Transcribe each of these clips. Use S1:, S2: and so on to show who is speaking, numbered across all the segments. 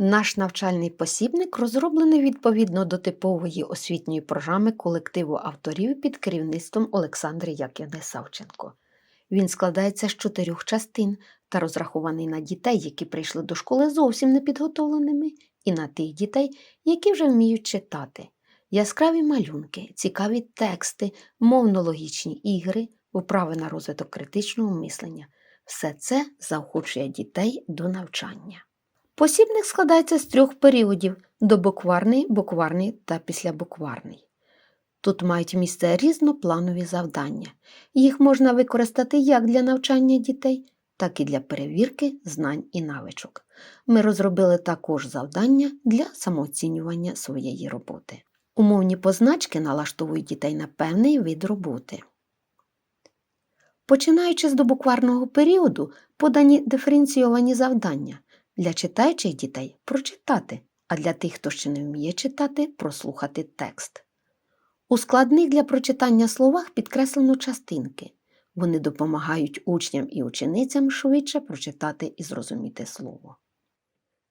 S1: Наш навчальний посібник розроблений відповідно до типової освітньої програми колективу авторів під керівництвом Олександри Яківни Савченко. Він складається з чотирьох частин та розрахований на дітей, які прийшли до школи зовсім непідготовленими, і на тих дітей, які вже вміють читати. Яскраві малюнки, цікаві тексти, мовно-логічні ігри, вправи на розвиток критичного мислення все це заохочує дітей до навчання. Посібник складається з трьох періодів добукварний, букварний та післябукварний. Тут мають місце різнопланові завдання. Їх можна використати як для навчання дітей, так і для перевірки знань і навичок. Ми розробили також завдання для самооцінювання своєї роботи. Умовні позначки налаштовують дітей на певний вид роботи. Починаючи з добукварного періоду, подані диференційовані завдання для читаючих дітей прочитати, а для тих, хто ще не вміє читати, прослухати текст. У складних для прочитання словах підкреслено частинки. Вони допомагають учням і ученицям швидше прочитати і зрозуміти слово.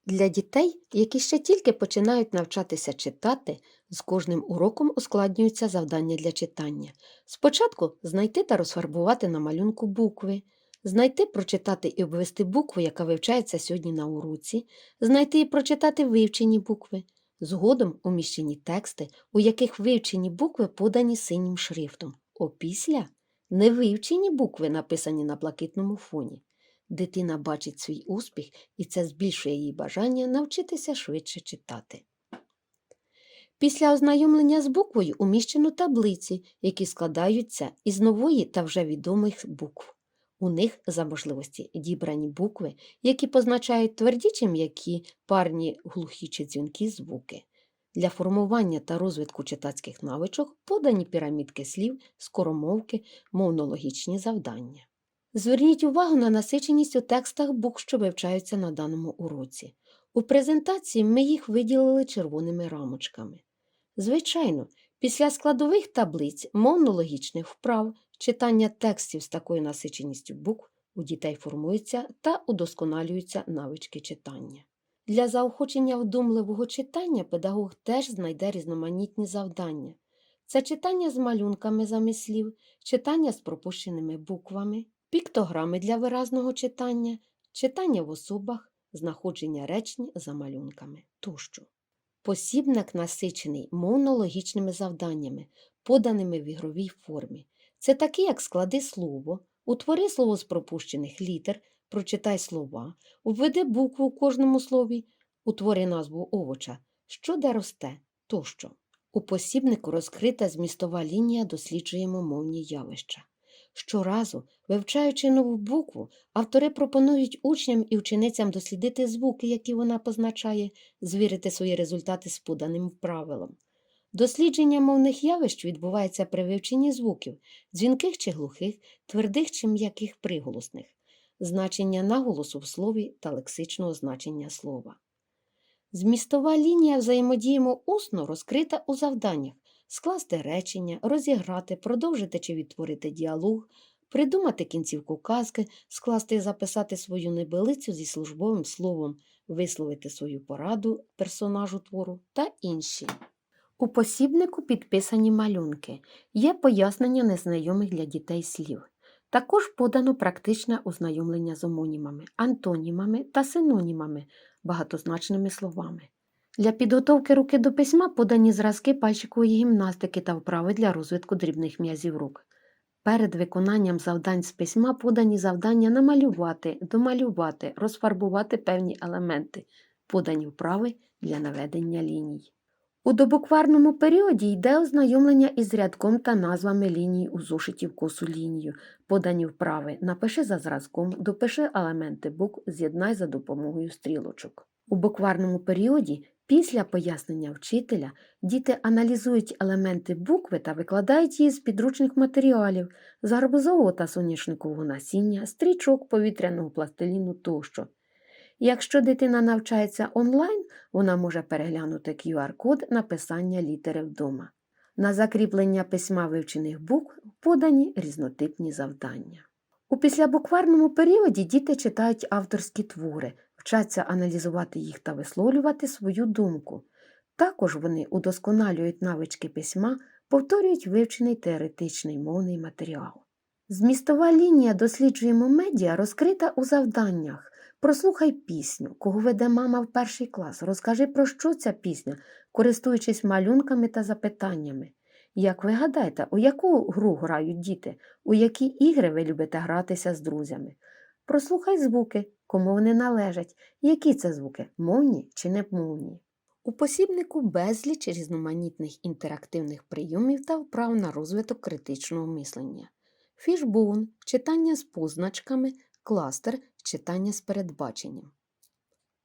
S1: Для дітей, які ще тільки починають навчатися читати, з кожним уроком ускладнюються завдання для читання. Спочатку знайти та розфарбувати на малюнку букви, знайти, прочитати і обвести букву, яка вивчається сьогодні на уроці, знайти і прочитати вивчені букви, згодом уміщені тексти, у яких вивчені букви подані синім шрифтом, опісля невивчені букви, написані на блакитному фоні. Дитина бачить свій успіх, і це збільшує її бажання навчитися швидше читати. Після ознайомлення з буквою уміщено таблиці, які складаються із нової та вже відомих букв. У них за можливості дібрані букви, які позначають тверді чи м'які, парні, глухі чи дзвінкі звуки. Для формування та розвитку читацьких навичок подані пірамідки слів, скоромовки, мовнологічні завдання. Зверніть увагу на насиченість у текстах букв, що вивчаються на даному уроці. У презентації ми їх виділили червоними рамочками. Звичайно, після складових таблиць, мовнологічних вправ, читання текстів з такою насиченістю букв у дітей формуються та удосконалюються навички читання. Для заохочення вдумливого читання педагог теж знайде різноманітні завдання. Це читання з малюнками замість слів, читання з пропущеними буквами, піктограми для виразного читання, читання в особах, знаходження речень за малюнками тощо. Посібник насичений мовно-логічними завданнями, поданими в ігровій формі. Це такі, як склади слово, утвори слово з пропущених літер, прочитай слова, введи букву у кожному слові, утвори назву овоча, що де росте тощо. У посібнику розкрита змістова лінія досліджуємо мовні явища. Щоразу, вивчаючи нову букву, автори пропонують учням і ученицям дослідити звуки, які вона позначає, звірити свої результати з поданим правилом. Дослідження мовних явищ відбувається при вивченні звуків, дзвінких чи глухих, твердих чи м'яких приголосних, значення наголосу в слові та лексичного значення слова. Змістова лінія взаємодіємо усно розкрита у завданнях скласти речення, розіграти, продовжити чи відтворити діалог, придумати кінцівку казки, скласти і записати свою небелицю зі службовим словом, висловити свою пораду персонажу твору та інші. У посібнику підписані малюнки, є пояснення незнайомих для дітей слів. Також подано практичне ознайомлення з омонімами, антонімами та синонімами, багатозначними словами. Для підготовки руки до письма подані зразки пальчикової гімнастики та вправи для розвитку дрібних м'язів рук. Перед виконанням завдань з письма подані завдання намалювати, домалювати, розфарбувати певні елементи, подані вправи для наведення ліній. У добукварному періоді йде ознайомлення із рядком та назвами ліній у зошиті в косу лінію, подані вправи Напиши за зразком, допиши елементи букв, з'єднай за допомогою стрілочок. У букварному періоді Після пояснення вчителя діти аналізують елементи букви та викладають її з підручних матеріалів, з та соняшникового насіння, стрічок, повітряного пластиліну тощо. Якщо дитина навчається онлайн, вона може переглянути QR-код написання літери вдома. На закріплення письма вивчених букв подані різнотипні завдання. У післябукварному періоді діти читають авторські твори, вчаться аналізувати їх та висловлювати свою думку. Також вони удосконалюють навички письма, повторюють вивчений теоретичний мовний матеріал. Змістова лінія досліджуємо медіа розкрита у завданнях. Прослухай пісню, кого веде мама в перший клас. Розкажи, про що ця пісня, користуючись малюнками та запитаннями. Як ви гадаєте, у яку гру грають діти, у які ігри ви любите гратися з друзями? Прослухай звуки, кому вони належать, які це звуки, мовні чи немовні. У посібнику безліч різноманітних інтерактивних прийомів та вправ на розвиток критичного мислення. Фішбоун – читання з позначками, кластер – читання з передбаченням.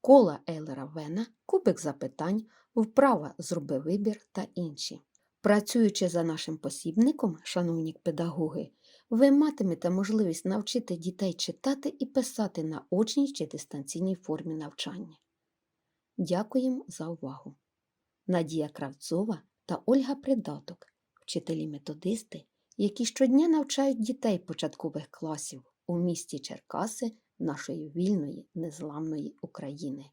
S1: Кола Ейлера Вена, кубик запитань, вправа «Зроби вибір» та інші. Працюючи за нашим посібником, шановні педагоги, ви матимете можливість навчити дітей читати і писати на очній чи дистанційній формі навчання. Дякуємо за увагу. Надія Кравцова та Ольга Придаток, вчителі-методисти, які щодня навчають дітей початкових класів у місті Черкаси нашої вільної незламної України.